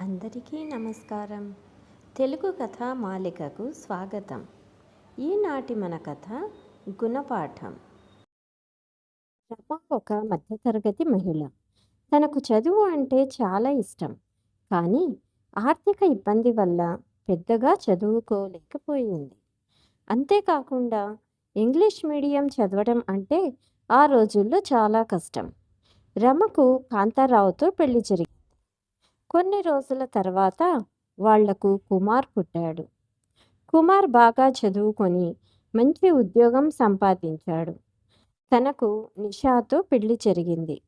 అందరికీ నమస్కారం. తెలుగు కథ మాలికకు స్వాగతం. ఈనాటి మన కథ గుణపాఠం. రమ ఒక మధ్యతరగతి మహిళ. తనకు చదువు అంటే చాలా ఇష్టం. కానీ ఆర్థిక ఇబ్బంది వల్ల పెద్దగా చదువుకోలేకపోయింది. అంతేకాకుండా ఇంగ్లీష్ మీడియం చదవడం అంటే ఆ రోజుల్లో చాలా కష్టం. రమకు కాంతారావుతో పెళ్ళి జరిగింది కొన్ని రోజుల తర్వాత వాళ్ళకు కుమార్ పుట్టాడు. కుమార్ బాగా చదువుకొని మంచి ఉద్యోగం సంపాదించాడు. తనకు నిషాతో పెళ్ళి జరిగింది.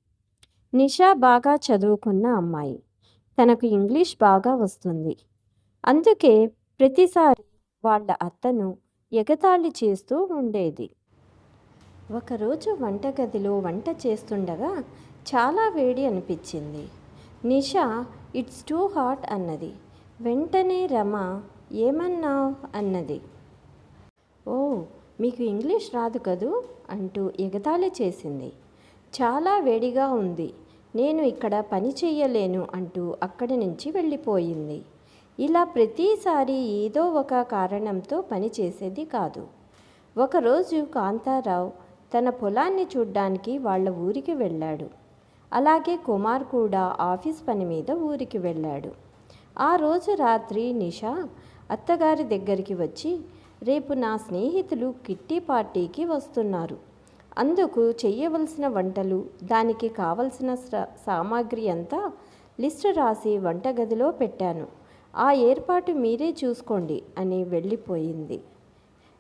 నిషా బాగా చదువుకున్న అమ్మాయి. తనకు ఇంగ్లీష్ బాగా వస్తుంది. అందుకే ప్రతిసారి వాళ్ళ అత్తను ఎగతాళి చేస్తూ ఉండేది. ఒకరోజు వంటగదిలో వంట చేస్తుండగా చాలా వేడి అనిపించింది. నిషా ఇట్స్ టూ హాట్ అన్నది. వెంటనే రమ ఏమన్నావు? అన్నది. ఓ మీకు ఇంగ్లీష్ రాదు కదూ? అంటూ ఎగతాళి చేసింది. చాలా వేడిగా ఉంది. నేను ఇక్కడ పని చెయ్యలేను అంటూ అక్కడి నుంచి వెళ్ళిపోయింది. ఇలా ప్రతిసారి ఏదో ఒక కారణంతో పని చేసేది కాదు. ఒకరోజు కాంతారావు తన పొలాన్ని చూడ్డానికి వాళ్ళ ఊరికి వెళ్ళాడు. అలాగే కుమార్ కూడా ఆఫీస్ పని మీద ఊరికి వెళ్ళాడు. ఆ రోజు రాత్రి నిషా అత్తగారి దగ్గరికి వచ్చి రేపు నా స్నేహితులు కిట్టి పార్టీకి వస్తున్నారు. అందుకు చెయ్యవలసిన వంటలు దానికి కావలసిన సామాగ్రి అంతా లిస్టు రాసి వంటగదిలో పెట్టాను. ఆ ఏర్పాటు మీరే చూసుకోండి అని వెళ్ళిపోయింది.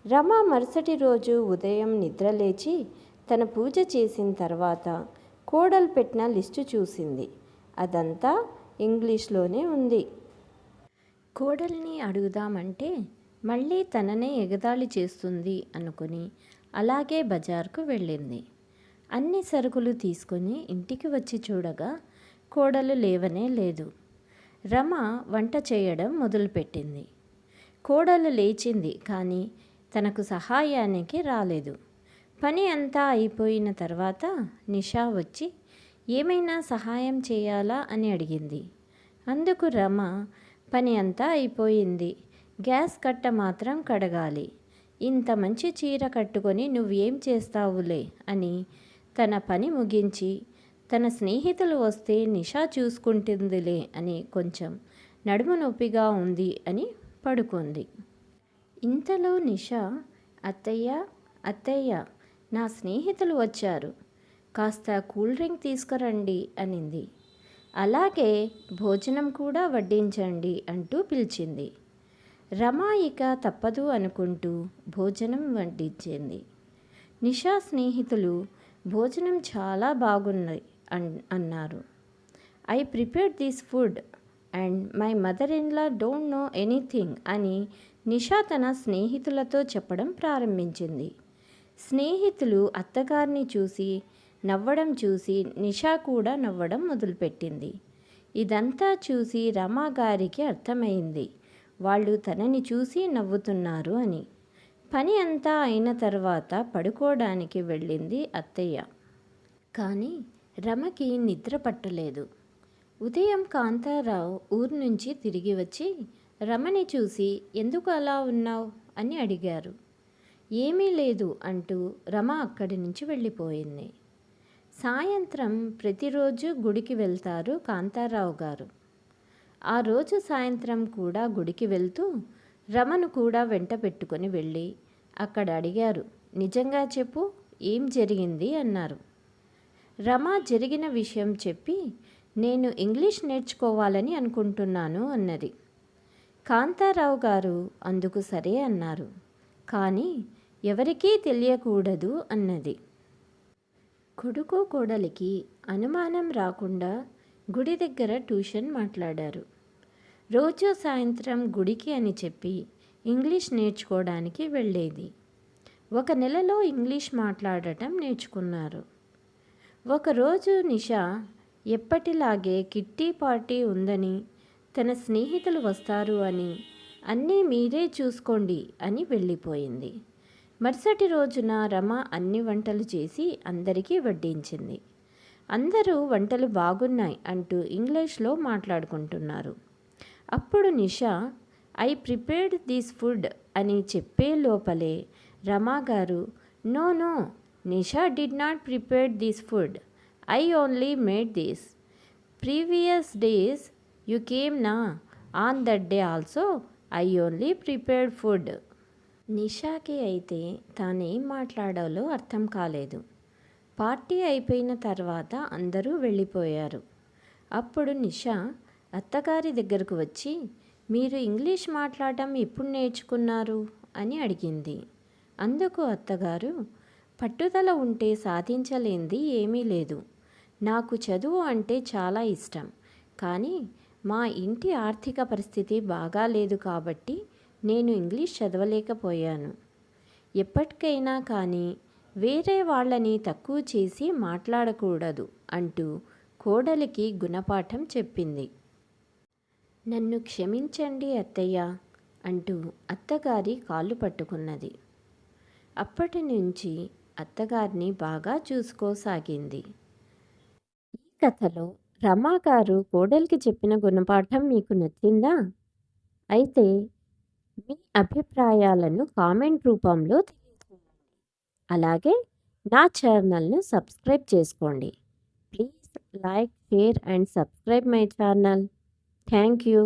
రమ మరుసటి రోజు ఉదయం నిద్రలేచి తన పూజ చేసిన తర్వాత కోడలు పెట్టిన లిస్టు చూసింది. అదంతా ఇంగ్లీష్లోనే ఉంది. కోడల్ని అడుగుదామంటే మళ్ళీ తననే ఎగదాళి చేస్తుంది అనుకుని అలాగే బజార్కు వెళ్ళింది. అన్ని సరుకులు తీసుకొని ఇంటికి వచ్చి చూడగా కోడలు లేవనే లేదు. రమ వంట చేయడం మొదలుపెట్టింది. కోడలు లేచింది కానీ తనకు సహాయానికి రాలేదు. పని అంతా అయిపోయిన తర్వాత నిషా వచ్చి ఏమైనా సహాయం చేయాలా? అని అడిగింది. అందుకు రమ పని అంతా అయిపోయింది. గ్యాస్ కట్ట మాత్రం కడగాలి. ఇంత మంచి చీర కట్టుకొని నువ్వేం చేస్తావులే? అని తన పని ముగించి తన స్నేహితులు వస్తే నిషా చూసుకుంటుందిలే అని కొంచెం నడుము నొప్పిగా ఉంది అని పడుకుంది. ఇంతలో నిషా అత్తయ్య అత్తయ్య నా స్నేహితులు వచ్చారు. కాస్త కూల్ డ్రింక్ తీసుకురండి అనింది. అలాగే భోజనం కూడా వడ్డించండి అంటూ పిలిచింది. రమాయిక తప్పదు అనుకుంటూ భోజనం వడ్డించింది. నిషా స్నేహితులు భోజనం చాలా బాగున్నాయి అన్ అన్నారు. I prepare this food and my mother in law don't know anything అని నిషా తన స్నేహితులతో చెప్పడం ప్రారంభించింది. స్నేహితులు అత్తగారిని చూసి నవ్వడం చూసి నిషా కూడా నవ్వడం మొదలుపెట్టింది. ఇదంతా చూసి రమా గారికి అర్థమైంది. వాళ్ళు తనని చూసి నవ్వుతున్నారు అని. పని అంతా అయిన తర్వాత పడుకోవడానికి వెళ్ళింది అత్తయ్య. కానీ రమకి నిద్ర పట్టలేదు. ఉదయం కాంతారావు ఊరు నుంచి తిరిగి వచ్చి రమని చూసి ఎందుకు అలా ఉన్నావు? అని అడిగారు. ఏమీ లేదు అంటూ రమ అక్కడి నుంచి వెళ్ళిపోయింది. సాయంత్రం ప్రతిరోజు గుడికి వెళ్తారు కాంతారావు గారు. ఆ రోజు సాయంత్రం కూడా గుడికి వెళ్తూ రమను కూడా వెంట పెట్టుకొని వెళ్ళి అక్కడ అడిగారు నిజంగా చెప్పు ఏం జరిగింది? అన్నారు. రమ జరిగిన విషయం చెప్పి నేను ఇంగ్లీష్ నేర్చుకోవాలని అనుకుంటున్నాను అన్నది. కాంతారావు గారు అందుకు సరే అన్నారు. కానీ ఎవరికీ తెలియకూడదు అన్నది. కొడుకు కోడలికి అనుమానం రాకుండా గుడి దగ్గర ట్యూషన్ మాట్లాడారు. రోజు సాయంత్రం గుడికి అని చెప్పి ఇంగ్లీష్ నేర్చుకోవడానికి వెళ్ళేది. ఒక నెలలో ఇంగ్లీష్ మాట్లాడటం నేర్చుకున్నారు. ఒకరోజు నిషా ఎప్పటిలాగే కిట్టి పార్టీ ఉందని తన స్నేహితులు వస్తారు అని అన్నీ మీరే చూసుకోండి అని వెళ్ళిపోయింది. మరుసటి రోజున రమ అన్ని వంటలు చేసి అందరికీ వడ్డించింది. అందరూ వంటలు బాగున్నాయి అంటూ ఇంగ్లీష్లో మాట్లాడుకుంటున్నారు. అప్పుడు Nisha I prepared this food అని చెప్పే లోపలే Rama garu no no Nisha did not prepare this food. I only made this. Previous days you came నా. On that day also I only prepared food. నిషాకి అయితే తానేం మాట్లాడాలో అర్థం కాలేదు. Party అయిపోయిన తర్వాత అందరూ వెళ్ళిపోయారు. అప్పుడు నిషా అత్తగారి దగ్గరకు వచ్చి మీరు ఇంగ్లీష్ మాట్లాడటం ఎప్పుడు నేర్చుకున్నారు? అని అడిగింది. అందుకు అత్తగారు పట్టుదల ఉంటే సాధించలేంది ఏమీ లేదు. నాకు చదువు అంటే చాలా ఇష్టం. కానీ మా ఇంటి ఆర్థిక పరిస్థితి బాగాలేదు కాబట్టి నేను ఇంగ్లీష్ చదవలేకపోయాను. ఎప్పటికైనా కానీ వేరే వాళ్ళని తక్కువ చేసి మాట్లాడకూడదు అంటూ కోడలికి గుణపాఠం చెప్పింది. నన్ను క్షమించండి అత్తయ్య అంటూ అత్తగారి కాళ్ళు పట్టుకున్నది. అప్పటి నుంచి అత్తగారిని బాగా చూసుకోసాగింది. ఈ కథలో రమాగారు కోడలికి చెప్పిన గుణపాఠం మీకు నచ్చిందా? అయితే మీ అభిప్రాయాలను కామెంట్ రూపంలో తెలియజేయండి. అలాగే నా ఛానల్ను సబ్స్క్రైబ్ చేసుకోండి. Please like share and subscribe my channel. Thank you.